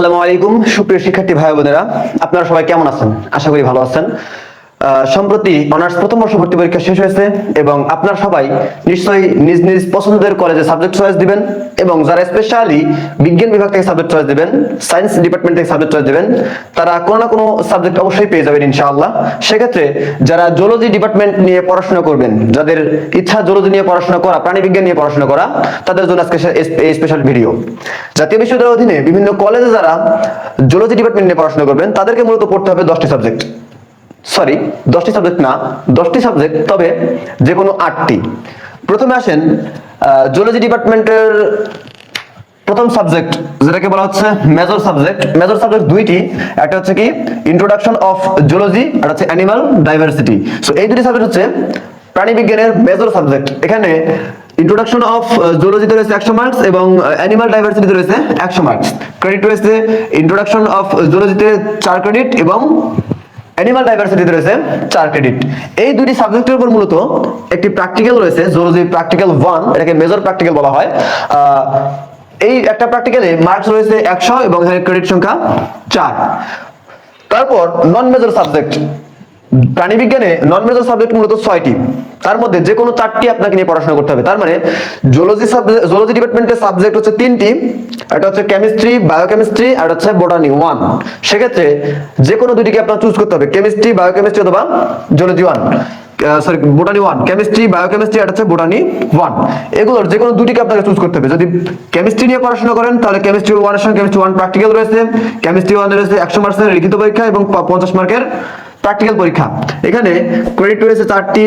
আসসালামু আলাইকুম। সুপ্রিয় শিক্ষার্থী ভাই বোনেরা আপনারা সবাই কেমন আছেন? আশা করি ভালো আছেন। সম্প্রতি অনার্স প্রথম বর্ষ ভর্তি পরীক্ষা শেষ হয়েছে এবং আপনারা সবাই নিশ্চয়ই নিজ নিজ পছন্দের কলেজে সাবজেক্ট চয়েস দিবেন এবং যারা স্পেশালি বিজ্ঞান বিভাগ থেকে সাবজেক্ট চয়েস দিবেন সায়েন্স ডিপার্টমেন্ট থেকে সাবজেক্ট চয়েস দিবেন, তারা কোনো না কোনো সাবজেক্ট অবশ্যই পেয়ে যাবেন ইনশাআল্লাহ। সেক্ষেত্রে যারা জুলজি ডিপার্টমেন্ট নিয়ে পড়াশোনা করবেন, যাদের ইচ্ছা জুলজি নিয়ে পড়াশোনা করা প্রাণী বিজ্ঞান নিয়ে পড়াশোনা করা, তাদের জন্য আজকে এই স্পেশাল ভিডিও জাতীয় বিশ্ববিদ্যালয়ের অধীনে বিভিন্ন কলেজে যারা জুলজি ডিপার্টমেন্ট নিয়ে পড়াশোনা করবেন, তাদেরকে মূলত পড়তে হবে দশটি সাবজেক্ট সরি দশটি সাবজেক্ট না, দশটি সাবজেক্ট তবে যে কোনো আটটি। প্রথমে আসেন জুলজি ডিপার্টমেন্টের প্রথম সাবজেক্ট যেটাকে বলা হচ্ছে মেজর সাবজেক্ট মেজর সাবজেক্ট দুইটি, একটা হচ্ছে কি ইন্ট্রোডাকশন অফ জুলজি আর হচ্ছে অ্যানিমাল ডাইভার্সিটি সো এই দুটি সাবজেক্ট হচ্ছে প্রাণীবিজ্ঞানের মেজর সাবজেক্ট এখানে ইন্ট্রোডাকশন অফ জুলজিতে রয়েছে একশো মার্কস এবং অ্যানিমাল ডাইভার্সিটিতে রয়েছে একশো মার্কস ক্রেডিট রয়েছে ইন্ট্রোডাকশন অফ জুলজিতে চার ক্রেডিট এবং অ্যানিমাল ডাইভার্সিটিতে রয়েছে চার ক্রেডিট এই দুটি সাবজেক্টের উপর মূলত একটি প্র্যাকটিক্যাল রয়েছে জুলজি প্র্যাকটিক্যাল ওয়ান এটাকে মেজর প্র্যাকটিক্যাল বলা হয়। এই একটা প্র্যাকটিক্যালে মার্কস রয়েছে একশো এবং এখানে ক্রেডিট সংখ্যা চার। তারপর নন মেজর সাবজেক্ট প্রাণীবিজ্ঞানে নন মেজর সাবজেক্ট মূলত ছয়টি। তার মধ্যে যে কোনো চারটি আপনাকে নিয়ে পড়াশোনা করতে হবে। তার মানে জুলজি জুলজি ডিপার্টমেন্টের সাবজেক্ট হচ্ছে তিনটি। একটা হচ্ছে কেমিস্ট্রি বায়োকেমিস্ট্রি আর হচ্ছে বোটানি ওয়ান সেক্ষেত্রে যে কোনো দুটিকে আপনার চুজ করতে হবে। কেমিস্ট্রি বায়োকেমিস্ট্রি অথবা zoology one sorry botany one chemistry biochemistry আর হচ্ছে বোটানি ওয়ান এগুলোর যে কোনো দুটিকে আপনাকে চুজ করতে হবে। যদি কেমিস্ট্রি নিয়ে পড়াশোনা করেন, তাহলে কেমিস্ট্রি ওয়ানের সঙ্গে কেমিস্ট্রি ওয়ান প্র্যাকটিক্যাল রয়েছে। কেমিস্ট্রি ওয়ান রয়েছে একশো মার্কসের লিখিত পরীক্ষা এবং পঞ্চাশ মার্কের প্র্যাকটিক্যাল পরীক্ষা। এখানে ক্রেডিট রয়েছে চারটি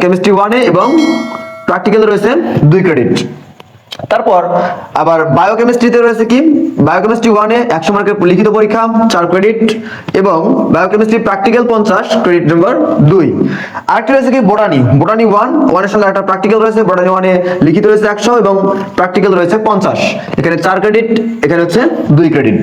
কেমিস্ট্রি ওয়ানে এবং প্র্যাকটিক্যাল রয়েছে দুই ক্রেডিট তারপর আবার বায়োকেমিস্ট্রিতে রয়েছে কি? বায়োকেমিস্ট্রি ওয়ানে একশো মার্কের লিখিত পরীক্ষা, চার ক্রেডিট এবং বায়োকেমিস্ট্রি প্র্যাকটিক্যাল পঞ্চাশ ক্রেডিট নম্বর দুই। আরেকটি রয়েছে কি? বোটানি বোটানি ওয়ান ওয়ানের সঙ্গে একটা প্র্যাকটিক্যাল রয়েছে বোটানি ওয়ানে লিখিত রয়েছে একশো এবং প্র্যাকটিক্যাল রয়েছে পঞ্চাশ। এখানে চার ক্রেডিট এখানে হচ্ছে দুই ক্রেডিট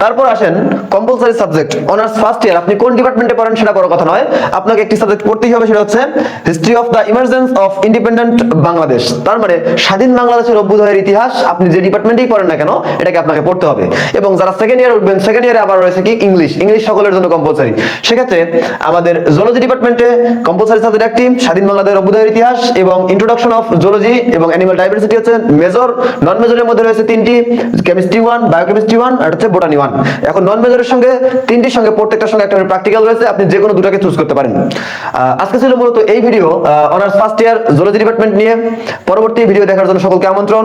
তারপর আসেন compulsory subject honours first year আপনি কোন ডিপার্টমেন্টে পড়েন সেটা বড় কথা নয়, আপনাকে একটি সাবজেক্ট পড়তেই হবে, সেটা হচ্ছে history of the emergence of independent Bangladesh তার মানে স্বাধীন বাংলাদেশের অভ্যুদয়ের ইতিহাস আপনি যে ডিপার্টমেন্টেই পড়েন না কেন, এটাকে আপনাকে পড়তে হবে। এবং যারা সেকেন্ড ইয়ার উঠবেন সেকেন্ড ইয়ারে আবার রয়েছে কি? ইংলিশ ইংলিশ সকলের জন্য কম্পালসারি সেক্ষেত্রে আমাদের জুলজি ডিপার্টমেন্টে কম্পালসারি সাবজেক্ট একটি স্বাধীন বাংলাদেশের অভ্যুদয়ের ইতিহাস এবং ইন্ট্রোডাকশন অফ জুলজি এবং অ্যানিমাল ডাইভার্সিটি হচ্ছে মেজর নন মেজরের মধ্যে রয়েছে তিনটি কেমিস্ট্রি ওয়ান বায়োকেমিস্ট্রি ওয়ান আর হচ্ছে বোটানি ওয়ান এখন নন মেজরের সঙ্গে, তিনটির সঙ্গে, প্রত্যেকটার সঙ্গে একটা প্র্যাকটিক্যাল রয়েছে, আপনি যে কোনো দুটাকে চুজ করতে পারেন। আজকে ছিল মূলত এই video honours first year zoology department নিয়ে। পরবর্তী ভিডিও দেখার জন্য সকলকে আমন্ত্রণ।